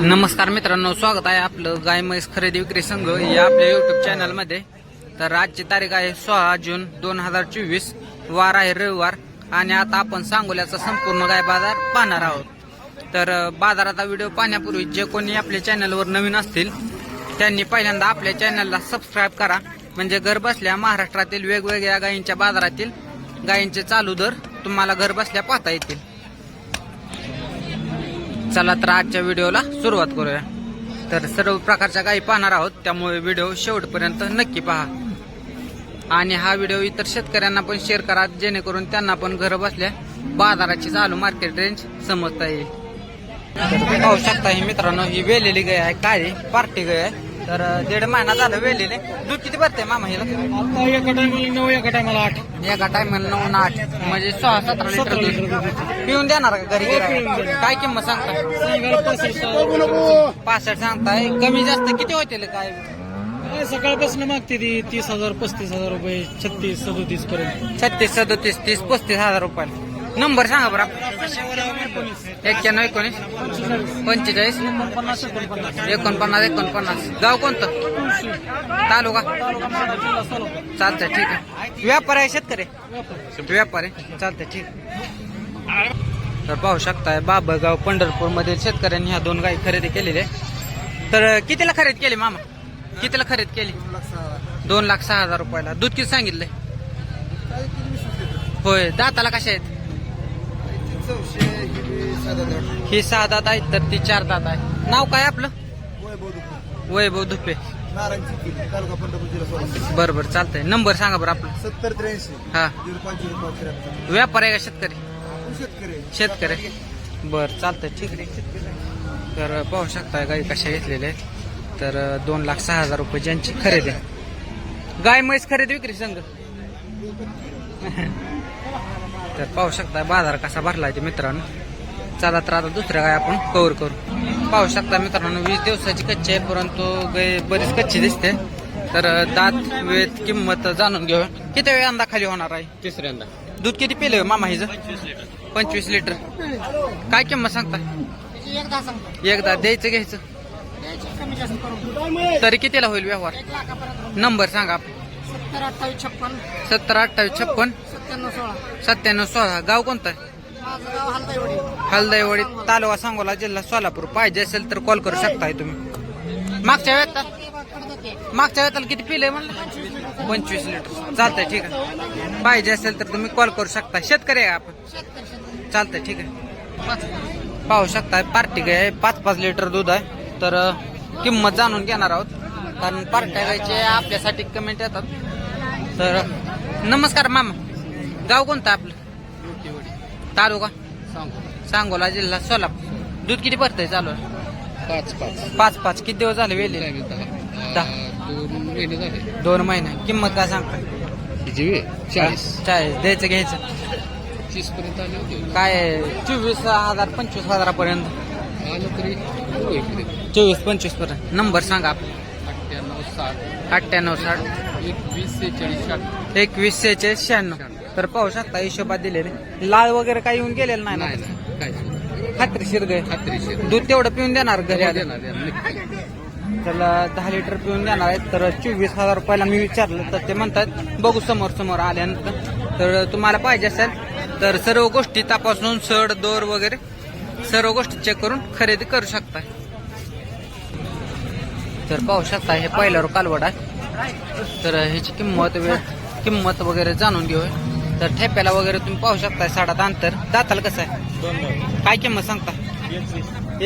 नमस्कार मित्रांनो स्वागत आहे आपलं गाय म्हैस खरेदी विक्री संघ या आपल्या युट्यूब चॅनलमध्ये तर आजची तारीख आहे सोळा जून दोन हजार चोवीस. वार आहे रविवार आणि आता आपण सांगोल्याचा संपूर्ण गाय बाजार पाहणार आहोत. तर बाजाराचा व्हिडिओ पाहण्यापूर्वी जे कोणी आपल्या चॅनलवर नवीन असतील त्यांनी पहिल्यांदा आपल्या चॅनलला सबस्क्राईब करा. म्हणजे घर बसल्या महाराष्ट्रातील वेगवेगळ्या गायींच्या बाजारातील गायींचे चालू दर तुम्हाला घर बसल्या पाहता येतील. चला तर आजच्या व्हिडिओला सुरुवात करूया. तर सर्व प्रकारच्या गायी पाहणार आहोत त्यामुळे व्हिडिओ शेवटपर्यंत नक्की पहा. आणि हा व्हिडिओ इतर शेतकऱ्यांना पण शेअर करा जेणेकरून त्यांना पण घर बसल्या बाजाराची चालू मार्केट रेंज समजता येईल. तुम्ही पाहू शकता ही मित्रांनो ही वेलेली गाय आहे काय पार्टी गाय आहे. तर दीड महिना झालं वेलेले दूध किती भरते मामा हिला? आता एका टायमाला नऊ एका टायमाला आठ. एका टायमाला नऊ आणि आठ. म्हणजे सोळा सतरा लिटर दूध. पिऊन देणार का घरी? गिरायला? काय किंमत सांगता? सांगायला पासष्ट. पासष्ट सांगताय. कमी जास्त किती होतील काय? काय सकाळपासून मागते ती तीस हजार पस्तीस हजार रुपये छत्तीस सदोतीस पर्यंत. छत्तीस सदोतीस तीस पस्तीस हजार रुपये नंबर सांगा बरं एक्क्याण्णव एकोणीस पंचेचाळीस एकोणपन्नास एकोणपन्नास. गाव कोणतं? तालुका? चालतंय ठीक आहे. व्यापार आहे शेतकरी? व्यापार आहे. चालतंय ठीक आहे. तर पाहू शकताय बाबगाव पंढरपूर मधील शेतकऱ्यांनी ह्या दोन गायी खरेदी केलेल्या तर कितीला खरेदी केली मामा? कितीला खरेदी केली? दोन लाख सहा हजार रुपयाला. दूध किती सांगितलंय? होय दाताला कशा आहेत? ही सहा दात आहेत तर ती चार दात आहे नाव काय आपलं? वैभव धुपे. तालुका पंढरपूर बरं चालतंय. नंबर सांगा बरं आपलं. सत्तर त्र्याऐंशी हा. व्यापार आहे का शेतकरी शेतकरी? शेतकरी. बर चालतंय. ठीक आहे. तर पाहू शकताय गाई कशा घेतलेल्या आहेत. तर दोन लाख सहा हजार रुपये ज्यांची खरेदी. गाय म्हैस खरेदी विक्री संघ. तर पाहू शकताय बाजार कसा भरलाय ते मित्रांनो. चला तर आता दुसऱ्या गाय आपण कव्हर करू. पाहू शकता मित्रांनो वीस दिवसाची कच्ची आहे परंतु गाय बरीच कच्ची दिसते. तर दात वेत किंमत जाणून घेऊया. किती वेळ अंदा खाली होणार आहे? तिसऱ्यांदा दूध किती पिलं मामा हिचं? पंचवीस लिटर. काय किंमत सांगता? एकदा द्यायचं घ्यायचं? तरी कितीला होईल व्यवहार? नंबर सांगा. सत्तर अठ्ठावीस छप्पन. सत्तर अठ्ठावीस छप्पन. सत्त्याण्णव सोळा. सत्त्याण्णव सोळा. गाव कोणतं? आहे माझं गाव हलदाईवडी. हलदाईवाडी तालुका सांगोला जिल्हा सोलापूर. पाहिजे असेल तर कॉल करू शकताय तुम्ही. मागच्या वेळेत मागच्या वेळेला किती पिलंय म्हणलं? पंचवीस लिटर. चालतंय ठीक आहे. पाहिजे असेल तर तुम्ही कॉल करू शकता शेतकरी आहे आपण. चालतंय ठीक आहे. पाहू शकता पार्टी गाय पाच पाच लिटर दूध आहे. तर किंमत जाणून घेणार आहोत. कारण पार्ट्या गायचे आपल्यासाठी कमेंट येतात. तर नमस्कार मामा. गाव कोणतं आपलं? तालुका? सांगोला. जिल्हा सोलापूर. दूध किती भरतंय चालू? आहे? पाच पाच. पाच पाच. किती दिवस झाले वेले? दहा. दोन महिने झाले. दोन महिने. किंमत काय सांगता चाळीस. चाळीस. द्यायचं घ्यायचं. तीस पर्यंत आले होते. काय चोवीस हजार पंचवीस हजारापर्यंत. आलं तरी चोवीस पंचवीसपर्यंत. नंबर सांगा आपला. अठ्ठ्याण्णव साठ. अठ्ठ्याण्णव साठ. एकवीस सेहेचाळीस शहाण्णव. एकवीस सेहेचाळीस शहाण्णव. तर पाहू शकता हिशोबात दिलेले. लाल वगैरे काही येऊन गेलेलं नाही नाही ना नाही. काय खात्रीशीर गाय खात्रीशीर दूध तेवढं पिऊन देणार घरी आले. देणार देणार नक्की. त्याला दहा लिटर पिऊन देणार आहेत. तर चोवीस हजार रुपयाला मी विचारलं तर ते म्हणतात बघू समोर समोर आल्यानंतर तर. तुम्हाला पाहिजे असेल तर सर्व गोष्टी तपासून सड दोर वगैरे सर्व गोष्टी चेक करून खरेदी करू शकता तर पाहू शकता हे पहिला रो कालवड आहे. तर ह्याची किंमत वेळ किंमत वगैरे जाणून घेऊया. तर ठेप्याला वगैरे तुम्ही पाहू शकता साडात अंतर. दाताला कसं आहे? काय किंमत सांगता?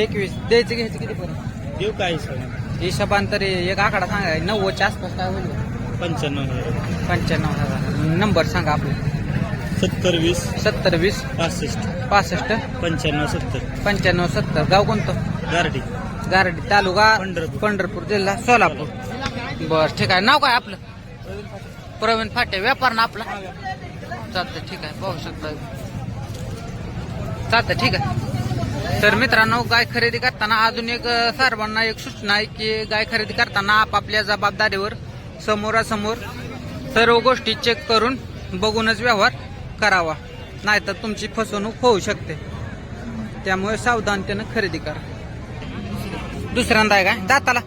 एकवीस. द्यायचं घ्यायचं किती पर्यंत? देऊ काय सर हिशोबान तरी एक आकडा सांगा. नव्वदच्या आसपास काय होईल? पंच्याण्णव पंच्याण्णव हजार. नंबर सांगा आपला. सत्तर वीस. सत्तर वीस. पासष्ट. पासष्ट. पंच्याण्णव सत्तर. पंच्याण्णव सत्तर. गाव कोणतं? गारडी. गारडी. तालुका? पंढरपूर. पंढरपूर जिल्हा सोलापूर. बर ठीक आहे. नाव काय आपलं? प्रवीण फाटे. व्यापार ना आपला? चालतं ठीक आहे पाहू शकता. चालतं ठीक आहे. तर मित्रांनो गाय खरेदी करताना अजून एक सर्वांना एक सूचना आहे की गाय खरेदी करताना आपापल्या जबाबदारीवर समोरासमोर सर्व गोष्टी चेक करून बघूनच व्यवहार करावा. नाहीतर तुमची फसवणूक होऊ शकते. त्यामुळे सावधानतेनं खरेदी करा. दुसऱ्यांदा आहे काय? दाताला.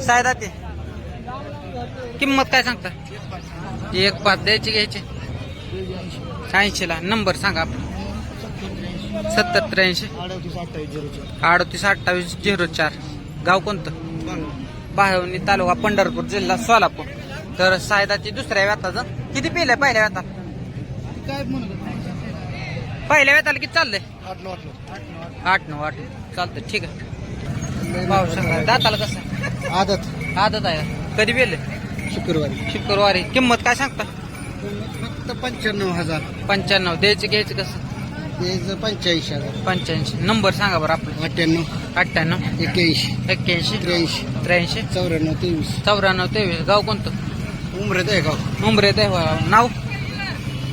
सायदा ते किंमत काय सांगता? एक पाच द्यायची घ्यायची. ऐंशीला नंबर सांगा आपला सत्तर त्र्याऐंशी. अडतीस अठ्ठावीस झिरो चार. अडतीस अठ्ठावीस झिरो चार गाव कोणतं? बाहेवणी तालुका पंढरपूर जिल्हा सोलापूर. तर सायदाची दुसऱ्या व्याताचं किती पिलंय पहिल्या म्हणत पहिल्या व्याताला किती चाललंय? आठ नऊ आठ नऊ. चालतंय ठीक आहे. पाहू शकता. दाताला कसं आदत. आदत आहे कधी पेले शुक्रवारी. शुक्रवारी. किंमत काय सांगता? फक्त पंच्याण्णव हजार. पंच्याण्णव. द्यायचे घ्यायचे कसं? पंच्याऐंशी हजार. पंच्याऐंशी. नंबर सांगा बरं आपलं. अठ्ठ्याण्णव. अठ्ठ्याण्णव. एक्क्याऐंशी. एक्क्याऐंशी. त्र्याऐंशी. त्र्याऐंशी. चौऱ्याण्णव तेवीस. चौऱ्याण्णव तेवीस. गाव कोणतं? उमरेत आहे गाव. मुंबरे देवा नाव?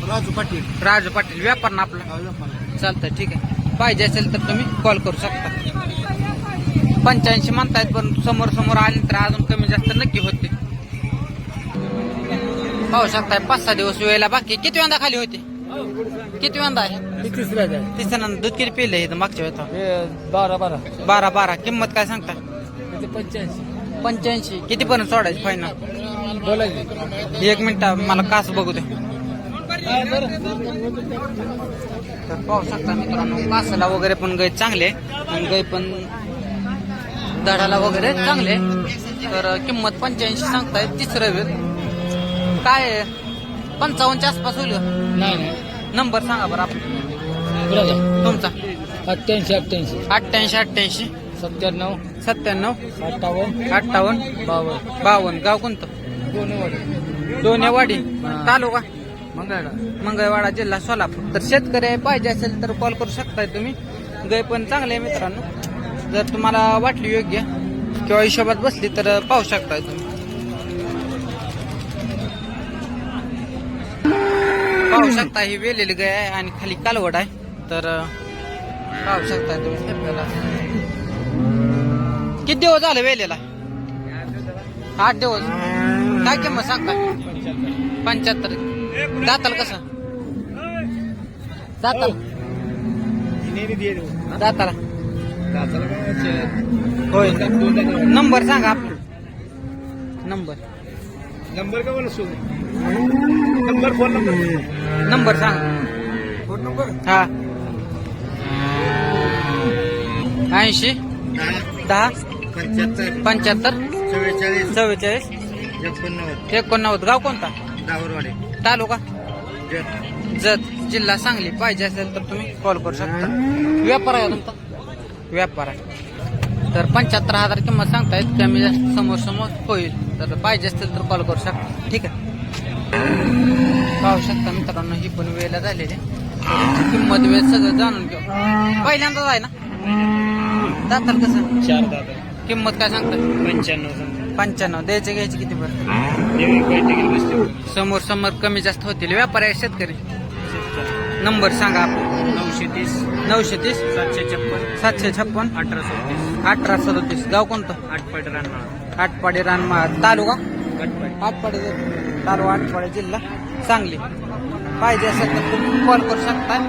राजू पाटील. राजू पाटील. व्यापार ना आपला. चालतंय ठीक आहे. पाहिजे असेल तर तुम्ही कॉल करू शकता. पंच्याऐंशी म्हणतायत पण समोर समोर आले तर अजून कमी जास्त नक्की होते. पाहू शकताय पाच सहा दिवस वेळेला बाकी. किती वेळा खाली होते? किती वेळा आहे? तिसऱ्या दूध किती पिले इथं मागच्या वेळेला? हे बारा बारा. बारा बारा. किंमत काय सांगता? पंच्याऐंशी. पंच्याऐंशी. किती पर्यंत सोडायची फायनल बोला की एक मिनिट मला कास बघू दे. पाहू शकता मित्रांनो कासाला वगैरे पण गाय चांगले. आणि गाय पण दडाला वगैरे चांगले. तर किंमत पंच्याऐंशी सांगताय तिसरं वेळ. काय आहे? पंचावन्नच्या आसपास होईल का? नाही नाही. नंबर सांगा बरं आपण. तुमचा. अठ्ठ्याऐंशी अठ्ठ्याऐंशी. अठ्ठ्याऐंशी अठ्ठ्याऐंशी. सत्त्याण्णव. सत्त्याण्णव. अठ्ठावन्न. अठ्ठावन्न. बावन्न. बावन्न. गाव कोणतं? दोन्ही दोनेवाडी. तालुका? मंगळा मंगळवाडा जिल्हा सोलापूर. तर शेतकरी पाहिजे असेल तर कॉल करू शकताय तुम्ही. गाय पण चांगले आहे मित्रांनो. जर तुम्हाला वाटली योग्य किंवा हिशोबात बसली तर पाहू शकता तुम्ही. पाहू शकता ही वेलेली गाय आहे आणि खाली कालवड आहे. तर पाहू शकता तुम्ही. किती दिवस झाले वेलेला? आठ दिवस. काय किंमत सांगता पंच्याहत्तर. जाताल कसं? जाताल? जाताला. होय नंबर सांगा आपला. नंबर. नंबर का शोध. Number phone number. नंबर सांगा. Phone number? हा. ऐंशी. दहा. पंच्याहत्तर. पंच्याहत्तर. चव्वेचाळीस. चव्वेचाळीस. एकोणनव्वद. एकोणनव्वद. गाव कोणता? दावरवाडे. तालुका? जत. जिल्हा सांगली. पाहिजे असेल तर तुम्ही कॉल करू शकता. व्यापार आहे तुमचा. व्यापार आहे. तर पंच्याहत्तर हजार किंमत सांगतायत कमी जास्त समोर समोर होईल. तर पाहिजे असेल तर कॉल करू शकता. ठीक आहे. पाहू शकता मित्रांनो ही पण वेळेला झालेली आहे. किंमत वेळ सगळं जाणून घेऊ. पहिल्यांदाच आहे ना? दाताल कसं? चार दादा किंमत काय सांगतात पंच्याण्णव पंच्याण्णव. द्यायचे घ्यायचे किती बरं? समोर समोर कमी जास्त होतील. व्यापारी आहे शेतकरी. नंबर सांगा आपण. नऊशे तीस नऊशे तीस सातशे छप्पन. सातशे छप्पन? अठरा सव्वीस अठरा सदोतीस. गाव कोणतं? आठपाट रान्ना आटपाडी रानमा तालुका? आठपाट आटपाडी तालुका आटपाडी जिल्हा. सांगली. पाहिजे असेल तर तुम्ही कॉल करू शकता.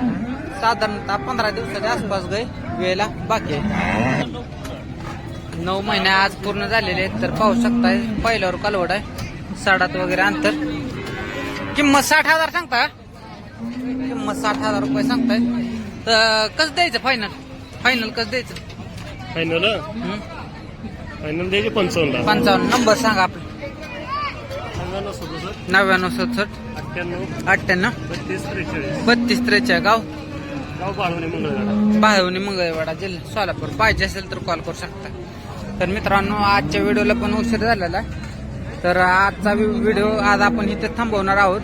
साधारणतः पंधरा दिवसाच्या आसपास गए वेळेला बाकी आहे. नऊ महिने आज पूर्ण झालेले आहेत तर पाहू शकताय पहिल्यावर कालवड आहे. साडात वगैरे अंतर. किंमत साठ हजार सांगता? किंमत साठ हजार रुपये सांगताय. तर कसं द्यायचं फायनल फायनल कसं द्यायचं? फायनल हं? फायनल द्यायचे पंचावन्न पंचावन्न. नंबर सांगा आपला. पंचावन्न सदुसष्ट. नव्याण्णव सदुसष्ट. अठ्ठ्याण्णव. अठ्ठ्याण्णव. बत्तीस त्रेचाळीस. बत्तीस त्रेचाळीस. गाव? गाव बाळवणे मंगळवाडा बाहेवणी मंगळवाडा जिल्हा. सोलापूर. पाहिजे असेल तर कॉल करू शकता. तर मित्रांनो आजच्या व्हिडिओला पण उशीर झालेला आहे. तर आजचा व्हिडिओ आज आपण इथे थांबवणार आहोत.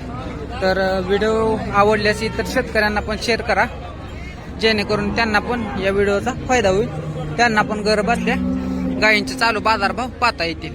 तर व्हिडिओ आवडल्यास इतर शेतकऱ्यांना पण शेअर करा. जेणेकरून त्यांना पण या व्हिडिओचा फायदा होईल. त्यांना पण घर बसल्या गायींचे चालू बाजारभाव पाहता येतील.